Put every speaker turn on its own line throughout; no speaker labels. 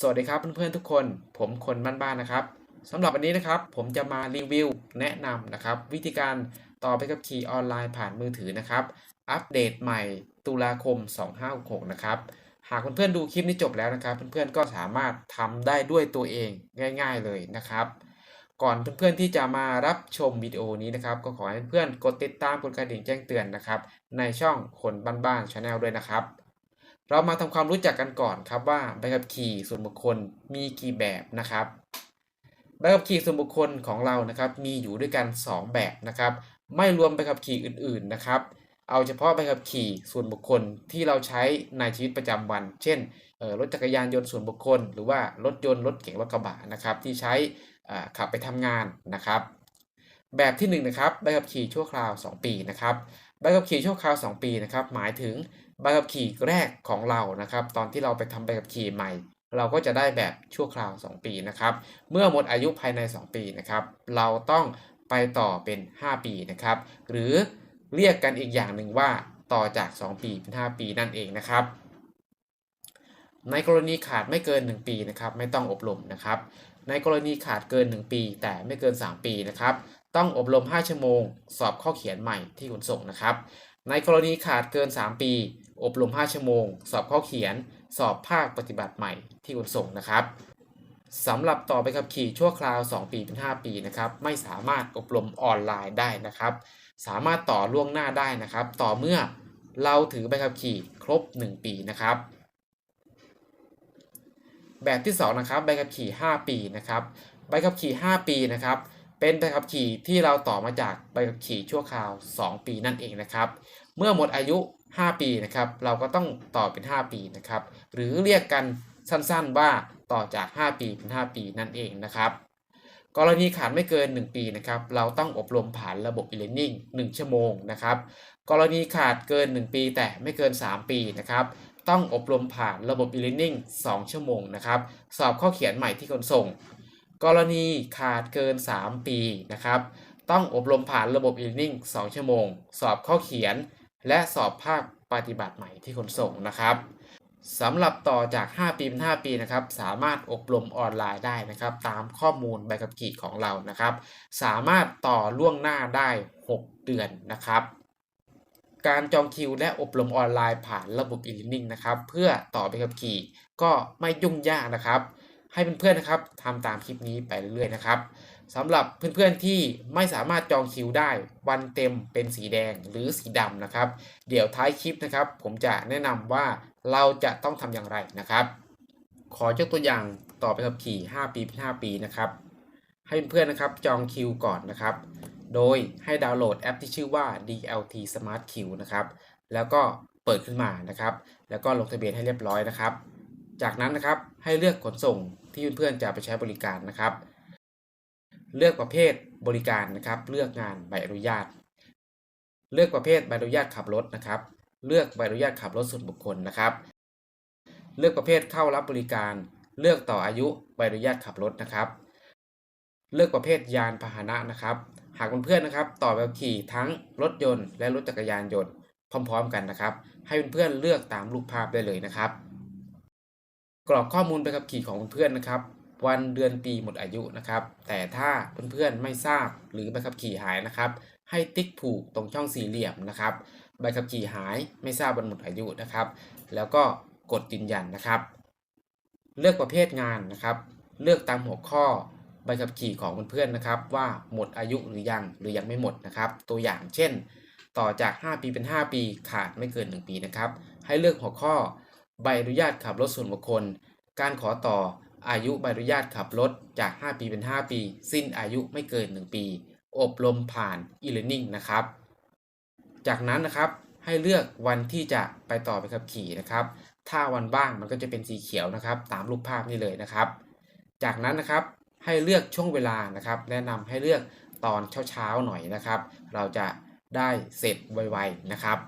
สวัสดีครับเพื่อนๆทุกคน ผมคนบ้านๆนะครับสำหรับวันนี้นะครับ ผมจะมารีวิวแนะนำนะครับ วิธีการต่อไปกับขี่ออนไลน์ผ่านมือถือนะครับ อัปเดตใหม่ตุลาคม 2566 นะครับ หากเพื่อนๆดูคลิปนี้จบแล้วนะครับ เพื่อนๆก็สามารถทำได้ด้วยตัวเองง่าย ๆเลยนะครับก่อนเพื่อนๆที่จะมารับชมวิดีโอนี้นะครับ ก็ขอให้เพื่อนๆกดติดตามกดกระดิ่งแจ้งเตือนนะครับ ในช่องคนบ้านๆชาแนลด้วยนะครับ เรามาทำความรู้จักกันก่อนครับว่าใบขับขี่ส่วนบุคคลมีกี่แบบนะครับใบขับขี่ส่วนบุคคลของเรานะครับ มีอยู่ด้วยกัน 2 แบบนะครับ ไม่รวมใบขับขี่อื่นๆนะครับ เอาเฉพาะใบขับขี่ส่วนบุคคลที่เราใช้ในชีวิตประจำวัน เช่นรถจักรยานยนต์ส่วนบุคคล หรือว่ารถยนต์รถเก๋งรถกระบะนะครับที่ใช้ขับไปทำงานนะครับ แบบที่1นงนะครับใบขับขี่ชั่วคราว 2 ปีนะครับใบขับขี่ชั่วคราว 2 ปีนะครับหมายถึง ใบขับขี่แรกของเรานะครับ ตอนที่เราไปทำใบขับขี่ใหม่ เราก็จะได้แบบชั่วคราว 2 ปีนะครับ เมื่อหมดอายุภายใน 2 ปีนะครับ เราต้องไปต่อเป็น 5 ปีนะครับ หรือเรียกกันอีกอย่างหนึ่งว่าต่อจาก 2 ปีเป็น 5 ปีนั่นเองนะครับ ในกรณีขาดไม่เกิน 1 ปีนะครับ ไม่ต้องอบรมนะครับ ในกรณีขาดเกิน 1 ปี แต่ไม่เกิน 3 ปีนะครับ ต้องอบรม 5 ชั่วโมง สอบข้อเขียนใหม่ที่ขนส่งนะครับ ในกรณีขาดเกิน 3 ปี อบรม 5 ชั่วโมง สอบข้อเขียน สอบภาคปฏิบัติใหม่ที่ขนส่งนะครับสำหรับต่อไปขับขี่ชั่วคราว 2 ปีเป็น5ปีนะครับ ไม่สามารถอบรมออนไลน์ได้นะครับ สามารถต่อล่วงหน้าได้นะครับ ต่อเมื่อเราถือใบขับขี่ครบ 1 ปีนะครับ แบบที่2นะครับใบขับขี่ 5 ปีนะครับใบขับขี่ 5 ปีนะครับ เป็นใบขับขี่ที่เราต่อมาจากใบขับขี่ชั่วคราว 2 ปีนั่นเองนะครับ เมื่อหมดอายุ 5 ปีนะครับ เราก็ต้องต่อเป็น 5 ปีนะครับ หรือเรียกกันสั้นๆว่าต่อจาก 5 ปีเป็น 5 ปีนั่นเองนะครับ กรณีขาดไม่เกิน 1 ปีนะครับ เราต้องอบรมผ่านระบบ e-learning 1 ชั่วโมงนะครับ กรณีขาดเกิน 1 ปีแต่ไม่เกิน 3 ปีนะครับ ต้องอบรมผ่านระบบ e-learning 2 ชั่วโมงนะครับ สอบข้อเขียนใหม่ที่ขนส่ง กรณีขาดเกิน 3 ปีนะครับ ต้องอบรมผ่านระบบ e-learning 2ชั่วโมง สอบข้อเขียน และสอบภาคปฏิบัติใหม่ที่ขนส่งนะครับสำหรับต่อจาก 5 ปีเป็น5ปีนะครับ สามารถอบรมออนไลน์ได้นะครับ ตามข้อมูลใบขับขี่ของเรานะครับ สามารถต่อล่วงหน้าได้ 6 เดือนนะครับ การจองคิวและอบรมออนไลน์ผ่านระบบ e-learning นะครับ เพื่อต่อใบขับขี่ก็ไม่ยุ่งยากนะครับ ให้เพื่อนๆนะครับทำตามคลิปนี้ไปเรื่อยๆนะครับสำหรับเพื่อนๆที่ไม่สามารถจองคิวได้ วันเต็มเป็นสีแดงหรือสีดำนะครับ เดี๋ยวท้ายคลิปนะครับ ผมจะแนะนำว่าเราจะต้องทำอย่างไรนะครับ ขอยกตัวอย่างต่อไปขับขี่ 5 ปีเป็น5ปีนะครับ ให้เพื่อนๆนะครับจองคิวก่อนนะครับ โดยให้ดาวน์โหลดแอปที่ชื่อว่า DLT Smart queue นะครับแล้วก็เปิดขึ้นมานะครับ แล้วก็ลงทะเบียนให้เรียบร้อยนะครับ จากนั้นนะครับให้เลือกขนส่ง ที่เพื่อนๆจะไปใช้บริการนะครับ เลือกประเภทบริการนะครับ เลือกงานใบอนุญาต เลือกประเภทใบอนุญาตขับรถนะครับ เลือกใบอนุญาตขับรถส่วนบุคคลนะครับ เลือกประเภทเข้ารับบริการ เลือกต่ออายุใบอนุญาตขับรถนะครับ เลือกประเภทยานพาหนะนะครับ หากเพื่อนๆนะครับ ต่อแบบขี่ทั้งรถยนต์และรถจักรยานยนต์พร้อม ๆ กันนะครับ ให้เพื่อนๆเลือกตามรูปภาพได้เลยนะครับ กรอกข้อมูลใบขับขี่ของเพื่อนนะครับ วันเดือนปีหมดอายุนะครับ แต่ถ้าเพื่อนๆไม่ทราบหรือใบขับขี่หายนะครับ ให้ติ๊กถูกตรงช่องสี่เหลี่ยมนะครับ ใบขับขี่หายไม่ทราบวันหมดอายุนะครับ แล้วก็กดยืนยันนะครับ เลือกประเภทงานนะครับ เลือกตามหัวข้อใบขับขี่ของเพื่อนๆนะครับ ว่าหมดอายุหรือยังหรือยังไม่หมดนะครับ ตัวอย่างเช่น ต่อจาก 5 ปีเป็น 5 ปีขาดไม่เกิน 1 ปีนะครับ ให้เลือกหัวข้อ ใบอนุญาตขับรถส่วนบุคคล การขอต่ออายุใบอนุญาตขับรถจาก 5 ปีเป็น 5 ปี สิ้นอายุไม่เกิน 1 ปี อบรมผ่าน e-learning นะครับ จากนั้นนะครับให้เลือกวันที่จะไปต่อไปขับขี่นะครับ ถ้าวันบ้างมันก็จะเป็นสีเขียวนะครับ ตามรูปภาพนี้เลยนะครับ จากนั้นนะครับให้เลือกช่วงเวลานะครับ แนะนำให้เลือกตอนเช้าๆหน่อยนะครับ เราจะได้เสร็จไวๆนะครับ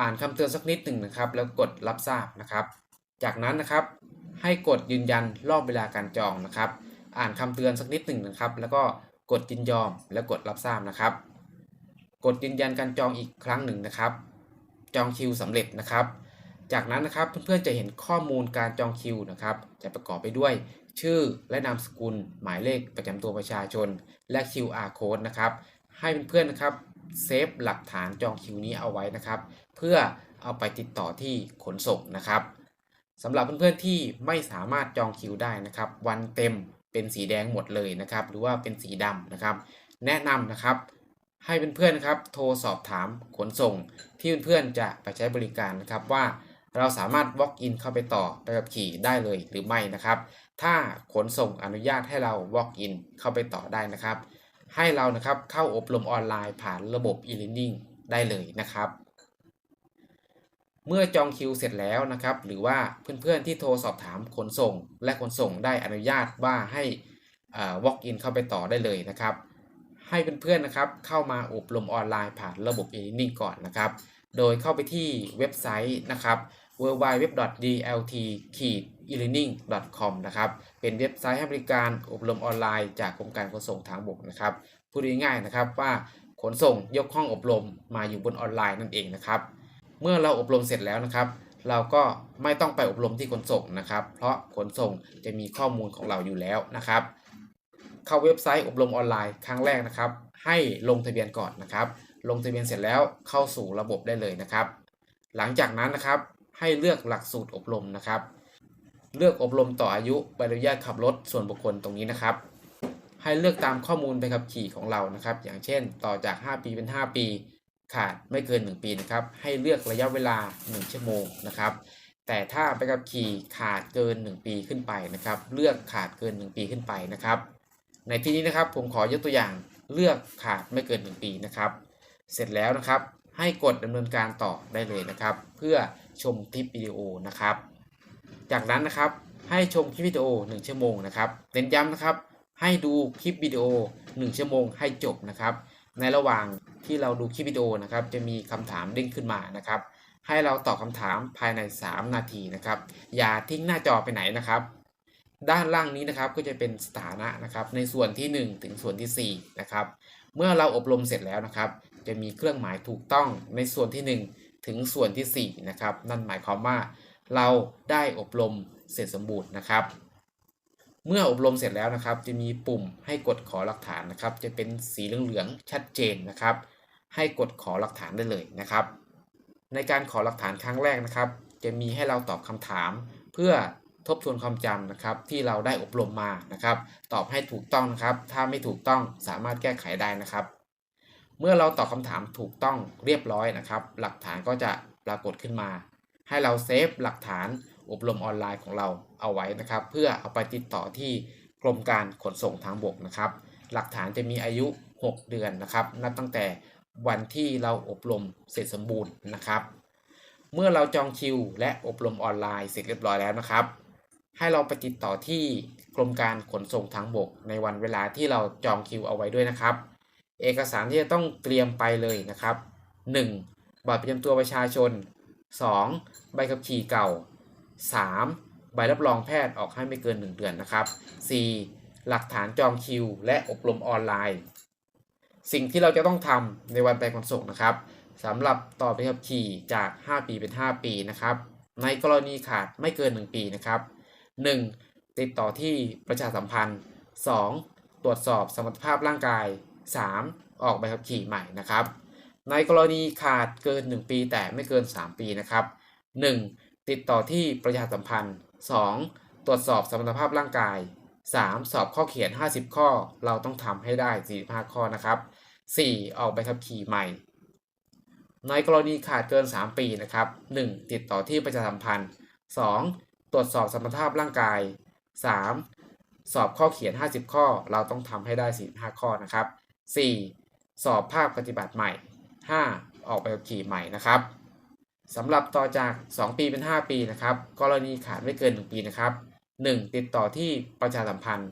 อ่านคำเตือนสักนิดหนึ่งนะครับ แล้วกดรับทราบนะครับ จากนั้นนะครับให้กดยืนยันรอบเวลาการจองนะครับ อ่านคำเตือนสักนิดหนึ่งนะครับ แล้วก็กดยินยอมและกดรับทราบนะครับ กดยืนยันการจองอีกครั้งหนึ่งนะครับ จองคิวสำเร็จนะครับ จากนั้นนะครับเพื่อนๆจะเห็นข้อมูลการจองคิวนะครับ จะประกอบไปด้วยชื่อและนามสกุล หมายเลขประจำตัวประชาชน และ QR code นะครับ ให้เพื่อนๆนะครับ เซฟหลักฐานจองคิวนี้เอาไว้นะครับ เพื่อเอาไปติดต่อที่ขนส่งนะครับสำหรับเพื่อนๆที่ไม่สามารถจองคิวได้นะครับ วันเต็มเป็นสีแดงหมดเลยนะครับ หรือว่าเป็นสีดำนะครับ แนะนำนะครับ ให้เพื่อนๆนะครับ โทรสอบถามขนส่ง ที่เพื่อนๆจะไปใช้บริการนะครับว่าเราสามารถ walk in เข้าไปต่อไปกับขี่ได้เลยหรือไม่นะครับ ถ้าขนส่งอนุญาตให้เรา walk in เข้าไปต่อได้นะครับ ให้เรานะครับเข้าอบรมออนไลน์ผ่านระบบ e-learning ได้เลยนะครับ เมื่อจองคิวเสร็จแล้วนะครับ หรือว่าเพื่อนๆที่โทรสอบถามขนส่ง และขนส่งได้อนุญาตว่าให้อ่า walk in เข้าไปต่อได้เลยนะครับ ให้เพื่อนๆนะครับเข้ามาอบรมออนไลน์ผ่านระบบ e-learning ก่อนนะครับ โดยเข้าไปที่เว็บไซต์นะครับ w w w d l t elearning. com นะครับเป็นเว็บไซต์ให้บริการอบรมออนไลน์จากกรมการขนส่งทางบกนะครับพูดง่ายๆนะครับว่าขนส่งยกห้องอบรมมาอยู่บนออนไลน์นั่นเองนะครับเมื่อเราอบรมเสร็จแล้วนะครับ เราก็ไม่ต้องไปอบรมที่ขนส่งนะครับ เพราะขนส่งจะมีข้อมูลของเราอยู่แล้วนะครับ เข้าเว็บไซต์อบรมออนไลน์ครั้งแรกนะครับ ให้ลงทะเบียนก่อนนะครับ ลงทะเบียนเสร็จแล้วเข้าสู่ระบบได้เลยนะครับ หลังจากนั้นนะครับให้เลือกหลักสูตรอบรมนะครับ เลือกอบรมต่ออายุใบอนุญาตขับรถส่วนบุคคลตรงนี้นะครับ ให้เลือกตามข้อมูลใบขับขี่ของเรานะครับ อย่างเช่น ต่อจาก 5 ปีเป็น 5 ปี ขาดไม่เกิน 1 ปีนะครับ ให้เลือกระยะเวลา 1 ชั่วโมงนะครับ แต่ถ้าใบขับขี่ขาดเกิน 1 ปีขึ้นไปนะครับ เลือกขาดเกิน 1 ปีขึ้นไปนะครับ ในที่นี้นะครับผมขอยกตัวอย่างเลือกขาดไม่เกิน 1 ปีนะครับ เสร็จแล้วนะครับให้กดดำเนินการต่อได้เลยนะครับ เพื่อชมคลิปวิดีโอนะครับ จากนั้นนะครับให้ชมคลิปวิดีโอ 1 ชั่วโมงนะครับเน้นย้ำนะครับให้ดูคลิปวิดีโอ 1 ชั่วโมงให้จบนะครับ ในระหว่างที่เราดูคลิปวิดีโอนะครับ จะมีคำถามเด้งขึ้นมานะครับ ให้เราตอบคำถามภายใน 3 นาทีนะครับ อย่าทิ้งหน้าจอไปไหนนะครับด้านล่างนี้นะครับก็จะเป็นสถานะนะครับ ในส่วนที่ 1 ถึงส่วนที่ 4 นะครับ เมื่อเราอบรมเสร็จแล้วนะครับ จะมีเครื่องหมายถูกต้องในส่วนที่ 1 ถึงส่วนที่ 4 นะครับ นั่นหมายความว่า เราได้อบรมเสร็จสมบูรณ์นะครับ เมื่ออบรมเสร็จแล้วนะครับ จะมีปุ่มให้กดขอหลักฐานนะครับ จะเป็นสีเหลืองๆชัดเจนนะครับ ให้กดขอหลักฐานได้เลยนะครับ ในการขอหลักฐานครั้งแรกนะครับ จะมีให้เราตอบคำถาม เพื่อทบทวนความจำนะครับที่เราได้อบรมมานะครับ ตอบให้ถูกต้องนะครับ ถ้าไม่ถูกต้องสามารถแก้ไขได้นะครับ เมื่อเราตอบคำถามถูกต้องเรียบร้อยนะครับ หลักฐานก็จะปรากฏขึ้นมา ให้เราเซฟหลักฐานอบรมออนไลน์ของเราเอาไว้นะครับ เพื่อเอาไปติดต่อที่กรมการขนส่งทางบกนะครับ หลักฐานจะมีอายุ 6 เดือนนะครับ นับตั้งแต่วันที่เราอบรมเสร็จสมบูรณ์นะครับ เมื่อเราจองคิว และอบรมออนไลน์เสร็จเรียบร้อยแล้วนะครับ ให้เราไปติดต่อที่กรมการขนส่งทางบก ในวันเวลาที่เราจองคิวเอาไว้ด้วยนะครับ เอกสารที่จะต้องเตรียมไปเลยนะครับ 1. บัตรประจำตัวประชาชน 2. ใบขับขี่เก่า 3. ใบรับรองแพทย์ออกให้ไม่เกิน 1 เดือนนะครับ 4. หลักฐานจองคิว และอบรมออนไลน์ สิ่งที่เราจะต้องทำในวันไปขนส่งนะครับสำหรับต่อใบขับขี่จาก 5 ปีเป็น 5 ปีนะครับ ในกรณีขาดไม่เกิน 1 ปีนะครับ 1. ติดต่อที่ประชาสัมพันธ์ 2. ตรวจสอบสมรรถภาพร่างกาย 3. ออกใบขับขี่ใหม่นะครับ ในกรณีขาดเกิน 1 ปีแต่ไม่เกิน 3 ปีนะครับ 1. ติดต่อที่ประชาสัมพันธ์ 2. ตรวจสอบสมรรถภาพร่างกาย 3. สอบข้อเขียน 50 ข้อ เราต้องทำให้ได้ 45 ข้อนะครับ 4. ออกใบขับขี่ใหม่ ในกรณีขาดเกิน 3 ปีนะครับ 1. ติดต่อที่ประชาสัมพันธ์ 2. ตรวจสอบสมรรถภาพร่างกาย 3. สอบข้อเขียน 50 ข้อ เราต้องทำให้ได้ 45 ข้อนะครับ 4. สอบภาคปฏิบัติใหม่ 5. ออกใบขับขี่ใหม่นะครับสำหรับต่อจาก 2 ปีเป็น 5 ปีนะครับ กรณีขาดไม่เกิน 1 ปีนะครับ 1. ติดต่อที่ประชาสัมพันธ์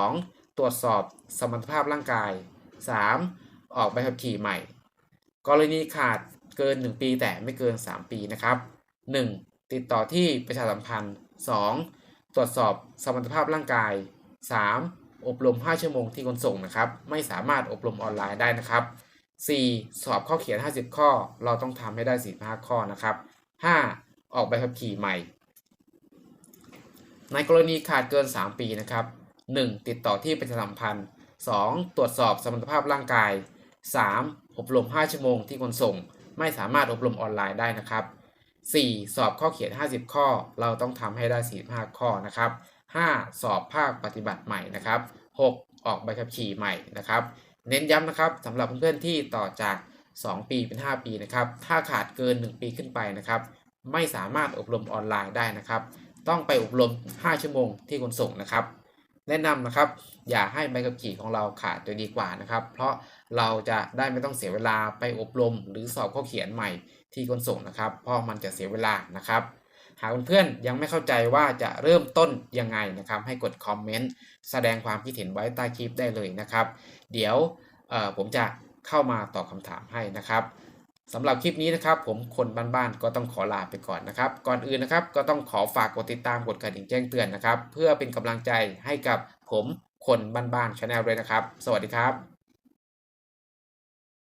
2. ตรวจสอบสมรรถภาพร่างกาย 3. ออกใบขับขี่ใหม่ กรณีขาดเกิน 1 ปีแต่ไม่เกิน 3 ปีนะครับ 1. ติดต่อที่ประชาสัมพันธ์ 2. ตรวจสอบสมรรถภาพร่างกาย 3. อบรม 5 ชั่วโมงที่ขนส่งนะครับ ไม่สามารถอบรมออนไลน์ได้นะครับ 4. สอบข้อเขียน 50 ข้อ เราต้องทำให้ได้ 45 ข้อนะครับ 5. ออกใบขับขี่ใหม่ ในกรณีขาดเกิน 3 ปีนะครับ 1. ติดต่อที่ประชาสัมพันธ์ 2. ตรวจสอบสมรรถภาพร่างกาย 3. อบรม 5 ชั่วโมงที่ขนส่ง ไม่สามารถอบรมออนไลน์ได้นะครับ 4. สอบข้อเขียน 50 ข้อ เราต้องทำให้ได้ 45 ข้อนะครับ 5. สอบภาคปฏิบัติใหม่นะครับ 6. ออกใบขับขี่ใหม่นะครับ เน้นย้ำนะครับสำหรับเพื่อนๆที่ต่อจาก 2 ปีเป็น 5 ปีนะครับ ถ้าขาดเกิน 1 ปีขึ้นไปนะครับ ไม่สามารถอบรมออนไลน์ได้นะครับ ต้องไปอบรม 5 ชั่วโมงที่ขนส่งนะครับ แนะนำนะครับ อย่าให้ใบขับขี่ของเราขาดจะดีกว่านะครับ เพราะเราจะได้ไม่ต้องเสียเวลาไปอบรม หรือสอบข้อเขียนใหม่ที่ขนส่งนะครับ เพราะมันจะเสียเวลานะครับ หากเพื่อนๆยังไม่เข้าใจว่าจะเริ่มต้นยังไงนะครับ ให้กดคอมเมนต์แสดงความคิดเห็นไว้ใต้คลิปได้เลยนะครับ เดี๋ยวผมจะเข้ามาตอบคำถามให้นะครับสำหรับคลิปนี้นะครับ ผมคนบ้านๆก็ต้องขอลาไปก่อนนะครับ ก่อนอื่นนะครับ ก็ต้องขอฝากกดติดตามกดกระดิ่งแจ้งเตือนนะครับ เพื่อเป็นกำลังใจให้กับผมคนบ้านๆชาแนลด้วยนะครับ สวัสดีครับ